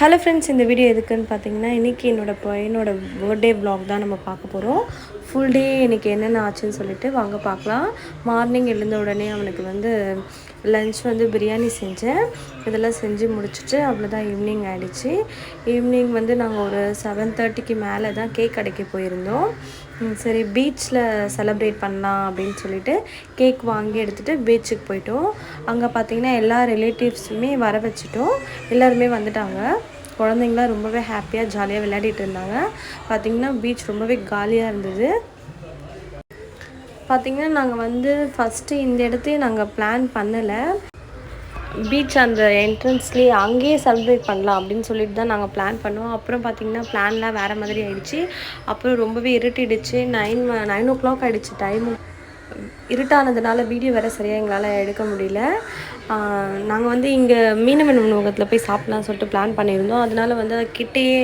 Hello friends இந்த video எதுக்குன்னு பார்த்தீங்கன்னா இன்றைக்கி என்னோடய பையனோட பர்த்டே வ்ளாக் தான் நம்ம பார்க்க போகிறோம் ஃபுல் டே இன்றைக்கி என்னென்ன ஆச்சுன்னு சொல்லிட்டு வாங்க பார்க்கலாம். மார்னிங் எழுந்த உடனே அவனுக்கு வந்து லஞ்ச் வந்து பிரியாணி செஞ்சேன். இதெல்லாம் செஞ்சு முடிச்சுட்டு அவ்வளோதான் ஈவினிங் ஆகிடுச்சு ஈவினிங் வந்து நாங்கள் ஒரு செவன் தேர்ட்டிக்கு மேலே தான் கேக் கடைக்கு போயிருந்தோம். சரி பீச்சில் செலப்ரேட் பண்ணலாம் அப்படின்னு சொல்லிட்டு கேக் வாங்கி எடுத்துகிட்டு பீச்சுக்கு போயிட்டோம். அங்கே பார்த்தீங்கன்னா எல்லா ரிலேட்டிவ்ஸுமே வர வச்சுட்டோம். எல்லாருமே வந்துட்டாங்க. குழந்தைங்களாம் ரொம்பவே ஹாப்பியாக ஜாலியாக விளையாடிட்டு இருந்தாங்க. பார்த்தீங்கன்னா பீச் ரொம்பவே காலியாக இருந்தது. பார்த்திங்கன்னா நாங்கள் வந்து ஃபஸ்ட்டு இந்த இடத்தையும் நாங்கள் பிளான் பண்ணலை. பீச் அந்த என்ட்ரன்ஸ்லேயே அங்கேயே செலிப்ரேட் பண்ணலாம் அப்படின்னு சொல்லிட்டு தான் நாங்கள் பிளான் பண்ணோம். அப்புறம் பார்த்திங்கன்னா பிளான்லாம் வேறு மாதிரி ஆயிடுச்சு. அப்புறம் ரொம்பவே இருட்டிடுச்சு. நைன் நைன் ஓ கிளாக் ஆகிடுச்சு டைமு இருட்டானதுனால வீடியோ வேறு சரியாக எங்களால் எடுக்க முடியல. நாங்கள் வந்து இங்கே மீனவன் உணவகத்தில் போய் சாப்பிட்லாம்னு சொல்லிட்டு பிளான் பண்ணியிருந்தோம். அதனால் வந்து கிட்டேயே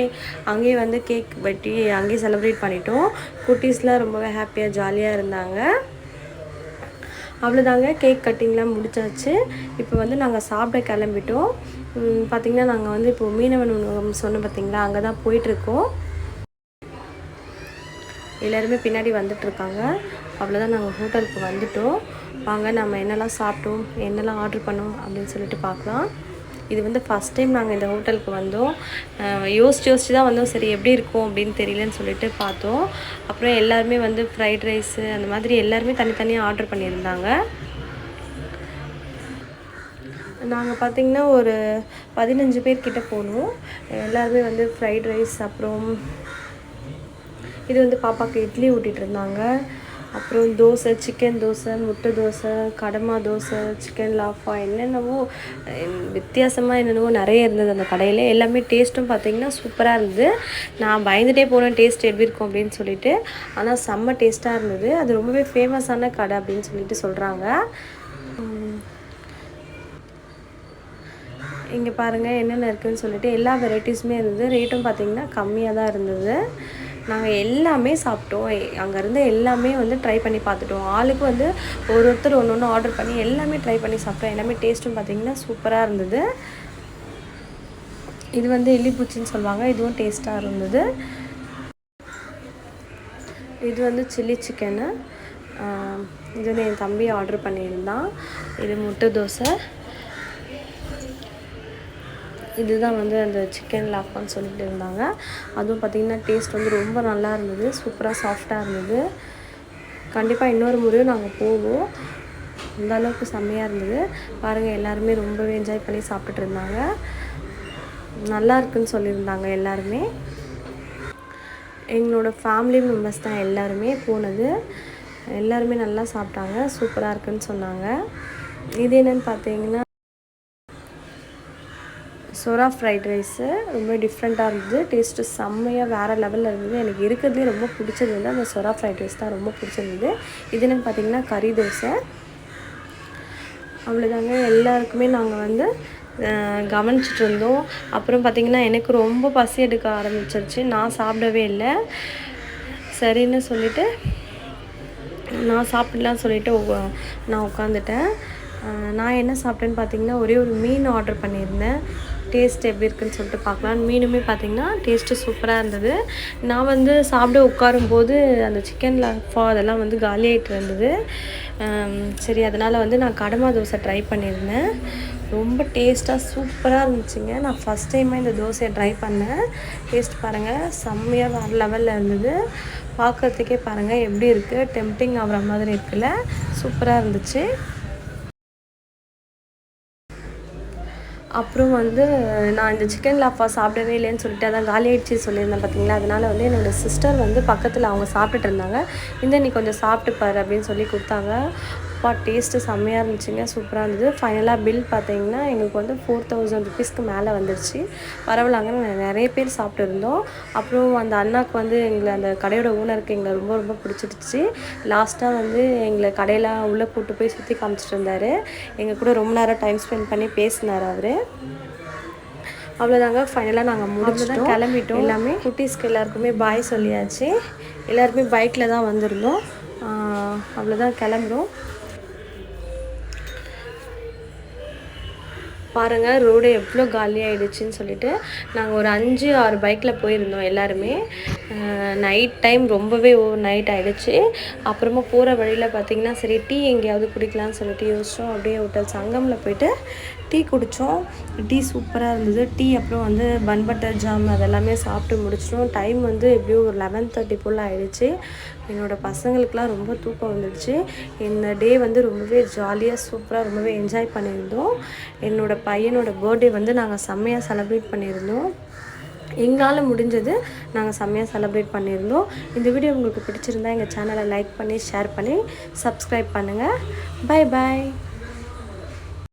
அங்கேயே வந்து கேக் வெட்டி அங்கேயே செலிப்ரேட் பண்ணிட்டோம். குட்டீஸ்லாம் ரொம்பவே ஹாப்பியாக ஜாலியாக இருந்தாங்க. அவ்வளோதாங்க கேக் கட்டிங்லாம் முடிச்சாச்சு. இப்போ வந்து நாங்கள் சாப்பிட கிளம்பிட்டோம். பார்த்திங்கன்னா நாங்கள் வந்து இப்போ மீனவன் உணவகம் சொன்னோம் பார்த்திங்களா அங்கே தான் போயிட்டுருக்கோம் எல்லாருமே பின்னாடி வந்துட்டுருக்காங்க அவ்வளோதான் நாங்கள் ஹோட்டலுக்கு வந்துட்டோம். வாங்க நம்ம என்னெல்லாம் சாப்பிட்டோம் என்னெல்லாம் ஆர்டர் பண்ணோம் அப்படின்னு சொல்லிட்டு பார்க்கலாம். இது வந்து ஃபஸ்ட் டைம் நாங்கள் இந்த ஹோட்டலுக்கு வந்தோம். யோசிச்சு யோசிச்சு தான் வந்தோம். சரி எப்படி இருக்கும் அப்படின்னு தெரியலன்னு சொல்லிட்டு பார்த்தோம். அப்புறம் எல்லாருமே வந்து ஃப்ரைட் ரைஸு அந்த மாதிரி எல்லாருமே தனித்தனியாக ஆர்டர் பண்ணியிருந்தாங்க. நாங்கள் பார்த்தீங்கன்னா ஒரு பதினஞ்சு பேர்கிட்ட போனோம். எல்லாருமே வந்து ஃப்ரைட் ரைஸ் அப்புறம் இது வந்து பாப்பாவுக்கு இட்லி ஊட்டிகிட்டு இருந்தாங்க அப்புறம் தோசை சிக்கன் தோசை முட்டை தோசை கடமா தோசை சிக்கன் லாஃபா என்னென்னவோ வித்தியாசமாக என்னென்னவோ நிறைய இருந்தது அந்த கடையில். எல்லாமே டேஸ்ட்டும் பார்த்திங்கன்னா சூப்பராக இருந்தது. நான் பயந்துகிட்டே போனேன் டேஸ்ட் எப்படி இருக்கும் அப்படின்னு சொல்லிட்டு. ஆனால் செம்ம டேஸ்ட்டாக இருந்தது. அது ரொம்பவே ஃபேமஸான கடை அப்படின்னு சொல்லிட்டு சொல்கிறாங்க இங்கே பாருங்கள் என்னென்ன இருக்குதுன்னு சொல்லிட்டு எல்லா வெரைட்டிஸுமே இருந்தது. ரேட்டும் பார்த்திங்கன்னா கம்மியாக தான் இருந்தது. நாங்கள் எல்லாமே சாப்பிட்டோம். அங்கேருந்து எல்லாமே வந்து ட்ரை பண்ணி பார்த்துட்டோம். ஆளுக்கு வந்து ஒரு ஒருத்தர் ஒன்று ஒன்று ஆர்டர் பண்ணி எல்லாமே ட்ரை பண்ணி சாப்பிட்டோம். எல்லாமே டேஸ்ட்டும் பார்த்திங்கன்னா சூப்பராக இருந்தது. இது வந்து எள்ளிப்பூச்சின்னு சொல்லுவாங்க. இதுவும் டேஸ்ட்டாக இருந்தது. இது வந்து சில்லி சிக்கனு இது வந்து என் தம்பி ஆர்டர் பண்ணியிருந்தான். இது முட்டை தோசை. இதுதான் வந்து அந்த சிக்கன் லாஃபான்னு சொல்லிட்டு இருந்தாங்க. அதுவும் பார்த்திங்கன்னா டேஸ்ட் வந்து ரொம்ப நல்லா இருந்தது. சூப்பராக சாஃப்டாக இருந்தது. கண்டிப்பாக இன்னொரு முறையும் நாங்கள் போவோம். அந்த அளவுக்கு செம்மையாக இருந்தது. பாருங்கள் எல்லாருமே ரொம்பவே என்ஜாய் பண்ணி சாப்பிட்டுட்டு இருந்தாங்க. நல்லா இருக்குன்னு சொல்லியிருந்தாங்க எல்லாருமே. எங்களோட ஃபேமிலி மெம்பர்ஸ் தான் எல்லாருமே போனது. எல்லாருமே நல்லா சாப்பிட்டாங்க. சூப்பராக இருக்குன்னு சொன்னாங்க. இது என்னென்னு பார்த்தீங்கன்னா சுறா ஃப்ரைட் ரைஸு ரொம்ப டிஃப்ரெண்ட்டாக இருந்தது. டேஸ்ட்டு செம்மையாக வேறு லெவலில் இருந்தது. எனக்கு இருக்கிறதுலே ரொம்ப பிடிச்சது வந்து அந்த சுறா ஃப்ரைட் ரைஸ் தான் ரொம்ப பிடிச்சிருந்தது. இது என்னென்னு பார்த்தீங்கன்னா கறி தோசை. அவ்வளோதாங்க எல்லாருக்குமே நாங்கள் வந்து கவனிச்சிட்டு இருந்தோம். அப்புறம் பார்த்திங்கன்னா எனக்கு ரொம்ப பசி எடுக்க ஆரம்பிச்சிருச்சு. நான் சாப்பிடவே இல்லை. சரின்னு சொல்லிவிட்டு நான் சாப்பிடலாம் சொல்லிவிட்டு நான் உட்காந்துட்டேன் நான் என்ன சாப்பிட்டேன்னு பார்த்தீங்கன்னா ஒரே ஒரு மீன் ஆர்டர் பண்ணியிருந்தேன். டேஸ்ட் எப்படி இருக்குன்னு சொல்லிட்டு பார்க்கலாம். மீனுமே பார்த்தீங்கன்னா டேஸ்ட்டு சூப்பராக இருந்தது. நான் வந்து சாப்பிட உட்காரும்போது அந்த சிக்கன் லாஃபா அதெல்லாம் வந்து காலியாகிட்டு இருந்தது. சரி அதனால் வந்து நான் கடமா தோசை ட்ரை பண்ணியிருந்தேன். ரொம்ப டேஸ்ட்டாக சூப்பராக இருந்துச்சுங்க. நான் ஃபஸ்ட் டைமாக இந்த தோசையை ட்ரை பண்ணேன். டேஸ்ட் பாருங்கள் செம்மையாக வேறு லெவலில் இருந்தது. பார்க்கறதுக்கே பாருங்கள் எப்படி இருக்குது டெம்டிங் ஆகிற மாதிரி இருக்குல்ல. சூப்பராக இருந்துச்சு. அப்புறம் வந்து நான் இந்த சிக்கன் லாஃபா சாப்பிடவே இல்லைன்னு சொல்லிட்டு அதான் காலி ஆயிடுச்சு சொல்லியிருந்தேன் பார்த்தீங்களா அதனால வந்து என்னோடய சிஸ்டர் வந்து பக்கத்தில் அவங்க சாப்பிட்டுட்டு இருந்தாங்க. இந்த நீ கொஞ்சம் சாப்பிட்டு பாரு அப்படின்னு சொல்லி கொடுத்தாங்க. அப்பா டேஸ்ட்டு செம்மையாக இருந்துச்சுங்க சூப்பராக இருந்தது. ஃபைனலாக பில் பார்த்தீங்கன்னா எங்களுக்கு வந்து ஃபோர் தௌசண்ட் ருபீஸ்க்கு மேலே வந்துருச்சு. பரவாயில்லாங்க நிறைய பேர் சாப்பிட்டு இருந்தோம். அப்புறம் அந்த அண்ணாக்கு வந்து எங்களை அந்த கடையோட ஓனருக்கு எங்களை ரொம்ப ரொம்ப பிடிச்சிருச்சு லாஸ்ட்டாக வந்து எங்களை கடையில் உள்ளே கூட்டு போய் சுற்றி காமிச்சிட்டு இருந்தார். எங்கள் கூட ரொம்ப நேரம் டைம் ஸ்பெண்ட் பண்ணி பேசினார் அவர். அவ்வளோதாங்க ஃபைனலாக நாங்கள் முடிச்சுட்டோம். கிளம்பிட்டோம். எல்லாமே குட்டீஸ்க்கு எல்லாருக்குமே பாய் சொல்லியாச்சு. எல்லாருமே பைக்கில் தான் வந்திருந்தோம். அவ்வளோதான் கிளம்புறோம். பாருங்கள் ரோடு எவ்வளோ காலியாகிடுச்சின்னு சொல்லிட்டு நாங்கள் ஒரு அஞ்சு ஆறு பைக்கில் போயிருந்தோம் எல்லாருமே. நைட் டைம் ரொம்பவே ஓவர் நைட் ஆகிடுச்சு அப்புறமா போகிற வழியில் பார்த்திங்கன்னா சரி டீ எங்கேயாவது குடிக்கலாம்னு சொல்லிட்டு யோசித்தோம் அப்படியே ஹோட்டல் சங்கமில் போயிட்டு டீ குடித்தோம் டீ சூப்பராக இருந்தது. டீ அப்புறம் வந்து பன் பட்டர் ஜாம் அதெல்லாமே சாப்பிட்டு முடிச்சிட்டோம். டைம் வந்து எப்படியும் ஒரு லெவன் தேர்ட்டி போல் ஆகிடுச்சு என்னோடய பசங்களுக்கெலாம் ரொம்ப தூக்கம் வந்துடுச்சு. இந்த டே வந்து ரொம்பவே ஜாலியாக சூப்பராக ரொம்பவே என்ஜாய் பண்ணியிருந்தோம். என்னோடய பையனோட பர்த்டே வந்து நாங்கள் செம்மையாக செலப்ரேட் பண்ணியிருந்தோம். எங்களால் முடிஞ்சது நாங்கள் செம்மையாக செலப்ரேட் பண்ணியிருந்தோம். இந்த வீடியோ உங்களுக்கு பிடிச்சிருந்தா எங்கள் சேனலை லைக் பண்ணி ஷேர் பண்ணி சப்ஸ்கிரைப் பண்ணுங்கள் பை பாய்